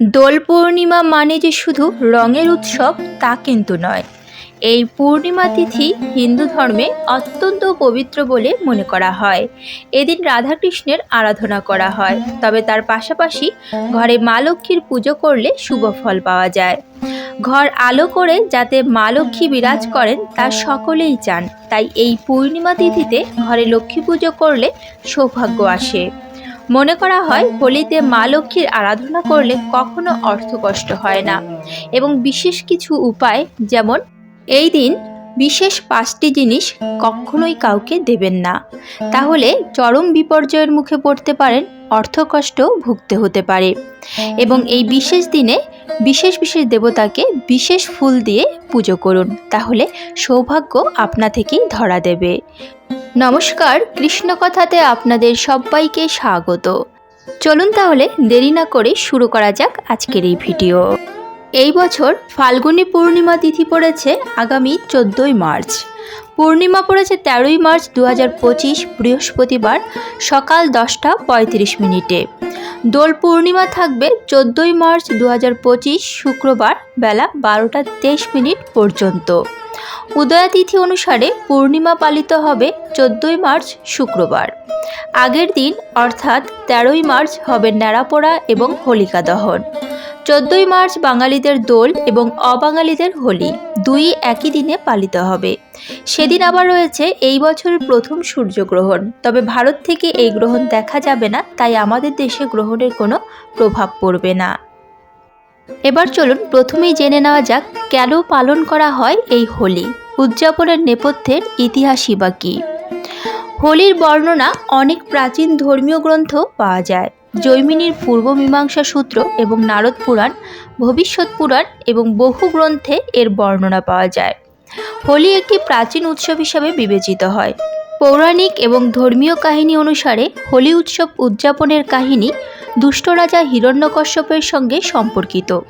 দোল পূর্ণিমা মানে যে শুধু রঙের উৎসব তা কিন্তু নয়। এই পূর্ণিমা তিথি হিন্দু ধর্মে অত্যন্ত পবিত্র বলে মনে করা হয়। এদিন রাধাকৃষ্ণের আরাধনা করা হয়, তবে তার পাশাপাশি ঘরে মা লক্ষ্মীর পুজো করলে শুভ ফল পাওয়া যায়। ঘর আলো করে যাতে মা লক্ষ্মী বিরাজ করেন তা সকলেই চান, তাই এই পূর্ণিমা তিথিতে ঘরে লক্ষ্মী পুজো করলে সৌভাগ্য আসে। মনে করা হয় হোলিতে মা লক্ষ্মীর আরাধনা করলে কখনো অর্থকষ্ট হয় না। এবং বিশেষ কিছু উপায় যেমন, এই দিন বিশেষ পাঁচটি জিনিস কখনোই কাউকে দেবেন না। তাহলে চরম বিপর্যয়ের মুখে পড়তে পারেন অর্থকষ্ট ভুগতে হতে পারে। এবং এই বিশেষ দিনে বিশেষ বিশেষ দেবতাকে বিশেষ ফুল দিয়ে পুজো করুন। তাহলে সৌভাগ্য আপনা থেকেই ধরা দেবে। নমস্কার, কৃষ্ণকথাতে আপনাদের সবাইকে স্বাগত। চলুন তাহলে দেরি না করে শুরু করা যাক আজকের এই ভিডিও। এই বছর ফাল্গুনী পূর্ণিমা তিথি পড়েছে আগামী চোদ্দোই মার্চ। পূর্ণিমা পড়েছে তেরোই মার্চ দু বৃহস্পতিবার সকাল দশটা পঁয়ত্রিশ মিনিটে। দোল পূর্ণিমা থাকবে চোদ্দোই মার্চ দু শুক্রবার বেলা বারোটা তেইশ মিনিট পর্যন্ত। উদয়াতিথি অনুসারে পূর্ণিমা পালিত হবে চোদ্দোই মার্চ, শুক্রবার। আগের দিন, অর্থাৎ তেরোই মার্চ, হবে ন্যাড়াপোড়া এবং হোলিকা দহন চোদ্দোই মার্চ বাঙালিদের দোল এবং অবাঙালিদের হোলি, দুই একই দিনে পালিত হবে। সেদিন আবার রয়েছে এই বছরের প্রথম সূর্যগ্রহণ। তবে ভারত থেকে এই গ্রহণ দেখা যাবে না, তাই আমাদের দেশে গ্রহণের কোনো প্রভাব পড়বে না। এবার চলুন প্রথমেই জেনে নেওয়া যাক, কেন পালন করা হয় এই হোলি? উদযাপনের নেপথ্যের ইতিহাসই বা কী? হোলির বর্ণনা অনেক প্রাচীন ধর্মীয় গ্রন্থ পাওয়া যায়। জৈমিনীর পূর্ব মীমাংসা সূত্র এবং নারদ পুরাণ, ভবিষ্যৎ পুরাণ এবং বহু গ্রন্থে এর বর্ণনা পাওয়া যায়। হোলি একটি প্রাচীন উৎসব হিসাবে বিবেচিত হয়। পৌরাণিক এবং ধর্মীয় কাহিনী অনুসারে হোলি উৎসব উদযাপনের কাহিনী দুষ্ট রাজা হিরণ্যকশ্যপের সঙ্গে সম্পর্কিত।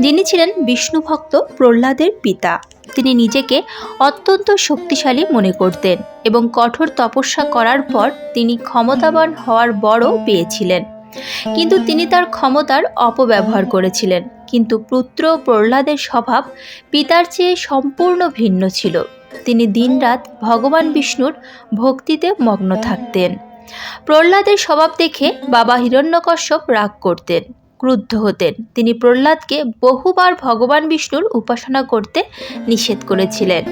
যিনি ছিলেন বিষ্ণু ভক্ত প্রহ্লাদের পিতা। তিনি নিজেকে অত্যন্ত শক্তিশালী মনে করতেন এবং কঠোর তপস্যা করার পর তিনি ক্ষমতাবান হওয়ার বড় পেয়েছিলেন। কিন্তু তিনি তার ক্ষমতার অপব্যবহার করেছিলেন। কিন্তু পুত্র প্রহ্লাদের স্বভাব পিতার চেয়ে সম্পূর্ণ ভিন্ন ছিল। তিনি দিনরাত ভগবান বিষ্ণুর ভক্তিতে মগ্ন থাকতেন। প্রহ্লাদের স্বভাব দেখে বাবা হিরণ্যকশ্যপ রাগ করতেন, ক্রুদ্ধ হতেন। তিনি প্রহ্লাদকে বহুবার ভগবান বিষ্ণুর উপাসনা করতে নিষেধ করেছিলেন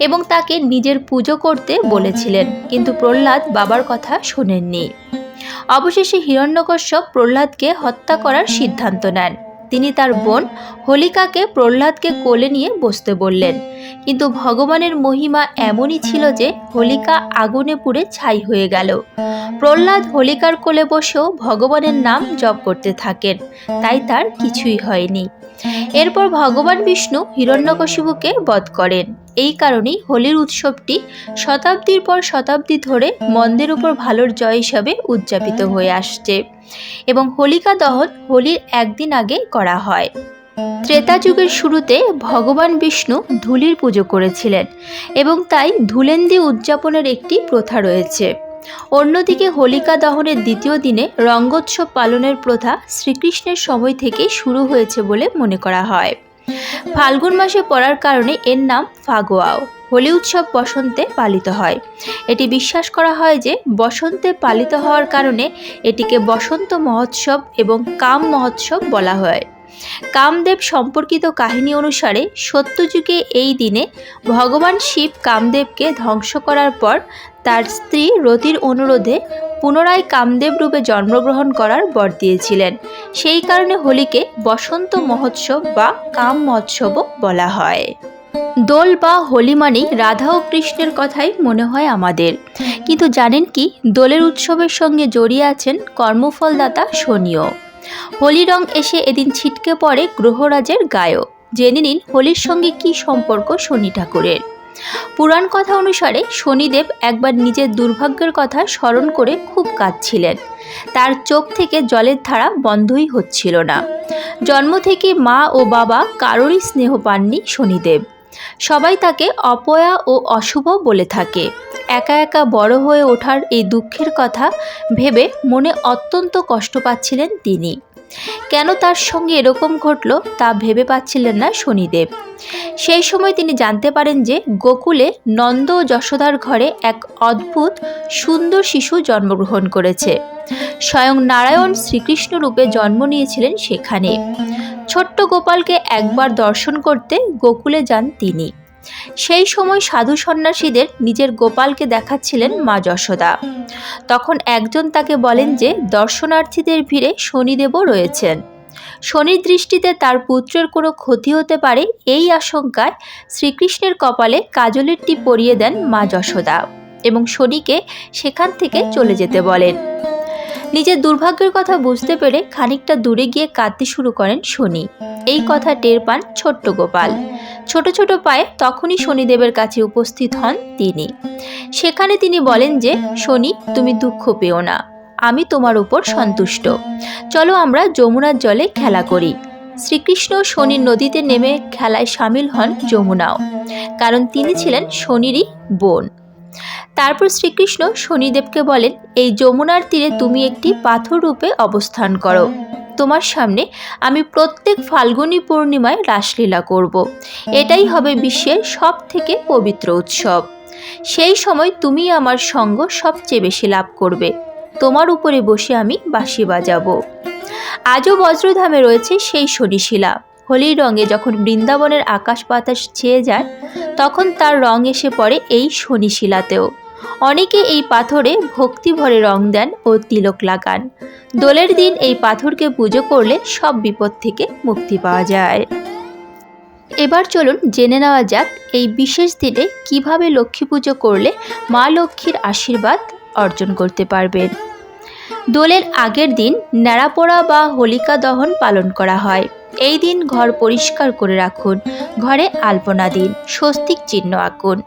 এবং তাকে নিজের পুজো করতে বলেছিলেন। কিন্তু প্রহ্লাদ বাবার কথা শোনেননি। অবশেষে হিরণ্যকশ্যপ প্রহ্লাদকে হত্যা করার সিদ্ধান্ত নেন। তিনি তার বোন হোলিকাকে প্রহ্লাদকে কোলে নিয়ে বসতে বললেন। কিন্তু ভগবানের মহিমা এমনই ছিল যে হোলিকা আগুনে পুড়ে ছাই হয়ে গেল। প্রহ্লাদ হোলিকার কোলে বসেও ভগবানের নাম জপ করতে থাকেন। তাই তার কিছুই হয়নি। এরপর ভগবান বিষ্ণু হিরণ্যকশিপুকে বধ করেন। এই কারণেই হোলির উৎসবটি শতাব্দীর পর শতাব্দী ধরে মন্দের উপর ভালোর জয় হিসাবে উদযাপিত হয়ে আসছে এবং হোলিকা দহন হোলির একদিন আগে করা হয়। ত্রেতা যুগের শুরুতে ভগবান বিষ্ণু ধুলির পুজো করেছিলেন এবং তাই ধুলেন্দি উদযাপনের একটি প্রথা রয়েছে। অন্যদিকে হোলিকা দহনের দ্বিতীয় দিনে রঙ্গোৎসব পালনের প্রথা শ্রীকৃষ্ণের সময় থেকে শুরু হয়েছে বলে মনে করা হয়। ফাল্গুন মাসে পড়ার কারণে এর নাম ফাগোয়াও, হোলি উৎসব বসন্তে পালিত হয়। এটি বিশ্বাস করা হয় যে বসন্তে পালিত হওয়ার কারণে এটিকে বসন্ত মহোৎসব এবং কাম মহোৎসব বলা হয়। কামদেব সম্পর্কিত কাহিনী অনুসারে সত্যযুগে এই দিনে ভগবান শিব কামদেবকে ধ্বংস করার পর তার স্ত্রী রতির অনুরোধে পুনরায় কামদেব রূপে জন্মগ্রহণ করার বর দিয়েছিলেন। সেই কারণে হোলিকে বসন্ত মহোৎসব বা কাম মহোৎসবও বলা হয়। দোল বা হোলি মানেই রাধা ও কৃষ্ণের কথাই মনে হয় আমাদের। কিন্তু জানেন কি, দোলের উৎসবের সঙ্গে জড়িয়ে আছেন কর্মফলদাতা শনিও হোলি রং এসে এদিন ছিটকে পড়ে গ্রহরাজের গায়েও জেনে নিন হোলির সঙ্গে কি সম্পর্ক শনি ঠাকুরের। পুরাণ কথা অনুসারে শনিদেব একবার নিজের দুর্ভাগ্যের কথা স্মরণ করে খুব কাঁদছিলেন। তার চোখ থেকে জলের ধারা বন্ধই হচ্ছিল না। জন্ম থেকে মা ও বাবা কারোরই স্নেহ পাননি শনিদেব। সবাই তাকে অপয়া ও অশুভ বলে থাকে। একা একা বড় হয়ে ওঠার এই দুঃখের কথা ভেবে মনে অত্যন্ত কষ্ট পাচ্ছিলেন তিনি। কেন তার সঙ্গে এরকম ঘটলো তা ভেবে পাচ্ছিলেন না শনিদেব। সেই সময় তিনি জানতে পারেন যে গোকুলে নন্দ ও যশোদার ঘরে এক অদ্ভুত, সুন্দর শিশু জন্মগ্রহণ করেছে। স্বয়ং নারায়ণ শ্রীকৃষ্ণ রূপে জন্ম নিয়েছিলেন সেখানে। ছোট্ট গোপালকে একবার দর্শন করতে গোকুলে যান তিনি। সেই সময় সাধু সন্ন্যাসীদের নিজের গোপালকে দেখাচ্ছিলেন মা যশোদা। তখন একজন তাকে বলেন যে, দর্শনার্থীদের ভিড়ে শনিদেবও রয়েছেন। শনির দৃষ্টিতে তার পুত্রের কোনো ক্ষতি হতে পারে এই আশঙ্কায় শ্রীকৃষ্ণের কপালে কাজলের টিপ পরিয়ে দেন মা যশোদা এবং শনিকে সেখান থেকে চলে যেতে বলেন। নিজের দুর্ভাগ্যের কথা বুঝতে পেরে খানিকটা দূরে গিয়ে কাঁদতে শুরু করেন শনি। এই কথা টের পান ছোট্ট গোপাল। ছোট ছোট পায়ে তখনই শনিদেবের কাছে উপস্থিত হন তিনি। সেখানে তিনি বলেন যে, শনি, তুমি দুঃখ পেও না। আমি তোমার উপর সন্তুষ্ট। চলো আমরা যমুনার জলে খেলা করি। শ্রীকৃষ্ণ শনির নদীতে নেমে খেলায় সামিল হন যমুনাও, কারণ তিনি ছিলেন শনিরই বোন। তারপর শ্রীকৃষ্ণ শনিদেবকে বলেন, এই যমুনার তীরে তুমি একটি পাথর রূপে অবস্থান করো। তোমার সামনে আমি প্রত্যেক ফাল্গুনী পূর্ণিমায় রাসলীলা করব। এটাই হবে বিশ্বের সব থেকে পবিত্র উৎসব। সেই সময় তুমি আমার সঙ্গ সবচেয়ে বেশি লাভ করবে। তোমার উপরে বসে আমি বাঁশি বাজাবো। আজও বজ্রধামে রয়েছে সেই শনিশিলা হোলির রঙে যখন বৃন্দাবনের আকাশ বাতাস ছেয়ে যায়, তখন তার রং এসে পড়ে এই শনিশিলাতেও। অনেকে এই পাথরে ভক্তি ভরে রং দেন ও তিলক লাগান। দোলের দিন এই পাথরকে পুজো করলে সব বিপদ থেকে মুক্তি পাওয়া যায়। এবার চলুন জেনে নেওয়া যাক এই বিশেষ দিনে কীভাবে লক্ষ্মী পুজো করলে মা লক্ষ্মীর আশীর্বাদ অর্জন করতে পারবেন। দোলের আগের দিন ন্যাড়াপোড়া বা হোলিকা দহন পালন করা হয়। এই দিন ঘর পরিষ্কার করে রাখুন। ঘরে আলপনা দিন, স্বস্তিক চিহ্ন আঁকুন।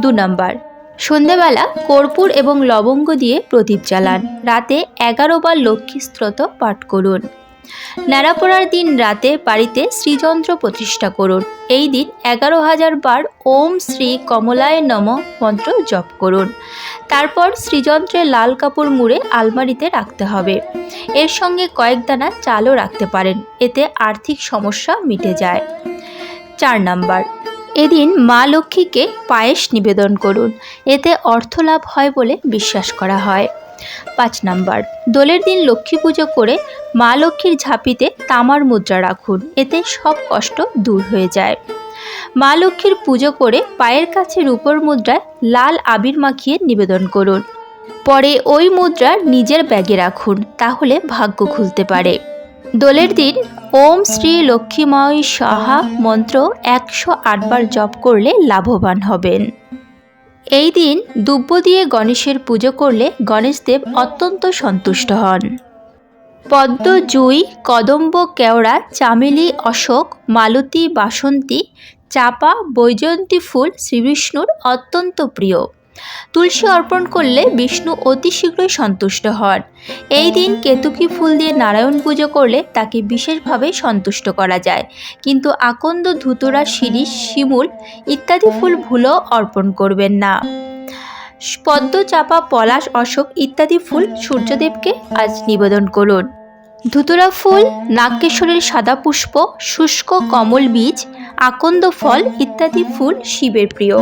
দু নম্বর সন্ধেবেলা কর্পূর এবং লবঙ্গ দিয়ে প্রদীপ জ্বালান। রাতে এগারো বার লক্ষ্মী স্ত্রোত পাঠ করুন। ন্যাড়াপোড়ার দিন রাতে বাড়িতে শ্রীযন্ত্র প্রতিষ্ঠা করুন। এই দিন এগারো হাজার বার ওম শ্রী কমলায় নম মন্ত্র জপ করুন। তারপর শ্রীযন্ত্রে লাল কাপড় মুড়ে আলমারিতে রাখতে হবে। এর সঙ্গে কয়েক দানা চালও রাখতে পারেন। এতে আর্থিক সমস্যা মিটে যায়। চার নাম্বার এদিন মা লক্ষ্মীকে পায়েস নিবেদন করুন। এতে অর্থ লাভ হয় বলে বিশ্বাস করা হয়। পাঁচ নাম্বার, দোলের দিন লক্ষ্মী পুজো করে মা লক্ষ্মীর ঝাঁপিতে তামার মুদ্রা রাখুন। এতে সব কষ্ট দূর হয়ে যায়। মা লক্ষ্মীর পুজো করে পায়ের কাছে রূপোর মুদ্রায় লাল আবির মাখিয়ে নিবেদন করুন। পরে ওই মুদ্রা নিজের ব্যাগে রাখুন, তাহলে ভাগ্য খুলতে পারে। দোলের দিন ওম শ্রী লক্ষ্মীময় সাহা মন্ত্র একশো আটবার জপ করলে লাভবান হবেন। এই দিন দুব্য দিয়ে গণেশের পুজো করলে গণেশদেব অত্যন্ত সন্তুষ্ট হন। পদ্ম, জুই, কদম্ব, কেওড়া, চামেলি, অশোক, মালতী, বাসন্তী, চাপা, বৈজয়ন্তী ফুল শ্রীবিষ্ণুর অত্যন্ত প্রিয়। তুলসী অর্পণ করলে বিষ্ণু অতি শীঘ্রই সন্তুষ্ট হন। এই দিন কেতুকি ফুল দিয়ে নারায়ণ পুজো করলে তাকে বিশেষভাবে সন্তুষ্ট করা যায়। কিন্তু আকন্দ, ধুতুরা শিরিষ শিমুল ইত্যাদি ফুল ভুলেও অর্পণ করবেন না। পদ্ম, চাপা, পলাশ, অশোক ইত্যাদি ফুল সূর্যদেবকে আজ নিবেদন করুন। ধুতুরা ফুল নাগকেশ্বরের সাদা পুষ্প, শুষ্ক কমল বীজ আকন্দ ফল ইত্যাদি ফুল শিবের প্রিয়।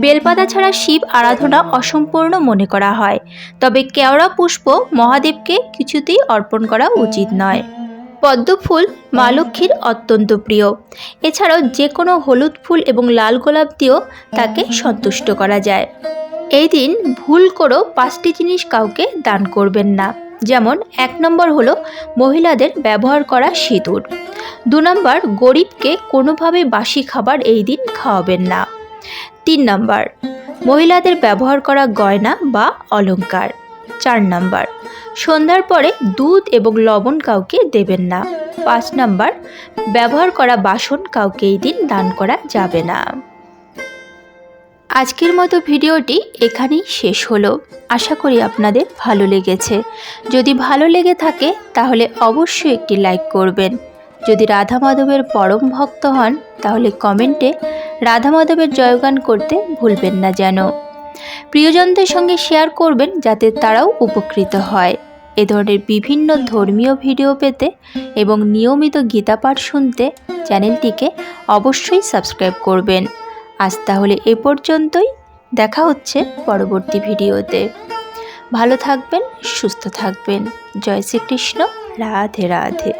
বেলপাতা ছাড়া শিব আরাধনা অসম্পূর্ণ মনে করা হয়। তবে কেওড়া পুষ্প মহাদেবকে কিছুতেই অর্পণ করা উচিত নয়। পদ্ম ফুল মা লক্ষ্মীর অত্যন্ত প্রিয়। এছাড়াও যে কোনো হলুদ ফুল এবং লাল গোলাপ দিয়েও তাকে সন্তুষ্ট করা যায়। এই দিন ভুল করেও পাঁচটি জিনিস কাউকে দান করবেন না। যেমন এক নম্বর হলো মহিলাদের ব্যবহার করা সিঁদুর। দু নম্বর, গরিবকে কোনোভাবে বাসি খাবার এই দিন খাওয়াবেন না। তিন নম্বর, মহিলাদের ব্যবহার করা গয়না বা অলংকার। চার নম্বর, সন্ধ্যার পরে দুধ এবং লবণ কাউকে দেবেন না। পাঁচ নম্বর, ব্যবহার করা বাসন কাউকে এই দিন দান করা যাবে না। আজকের মতো ভিডিওটি এখানেই শেষ হলো। আশা করি আপনাদের ভালো লেগেছে। যদি ভালো লেগে থাকে, তাহলে অবশ্যই একটি লাইক করবেন। যদি রাধা মাধবের পরম ভক্ত হন, তাহলে কমেন্টে রাধা মাধবের জয়গান করতে ভুলবেন না যেন। প্রিয়জনদের সঙ্গে শেয়ার করবেন যাতে তারাও উপকৃত হয়। এ ধরনের বিভিন্ন ধর্মীয় ভিডিও পেতে এবং নিয়মিত গীতা পাঠ শুনতে চ্যানেলটিকে অবশ্যই সাবস্ক্রাইব করবেন। আজ তাহলে এ পর্যন্তই। দেখা হচ্ছে পরবর্তী ভিডিওতে। ভালো থাকবেন, সুস্থ থাকবেন। জয় শ্রীকৃষ্ণ। রাধে রাধে।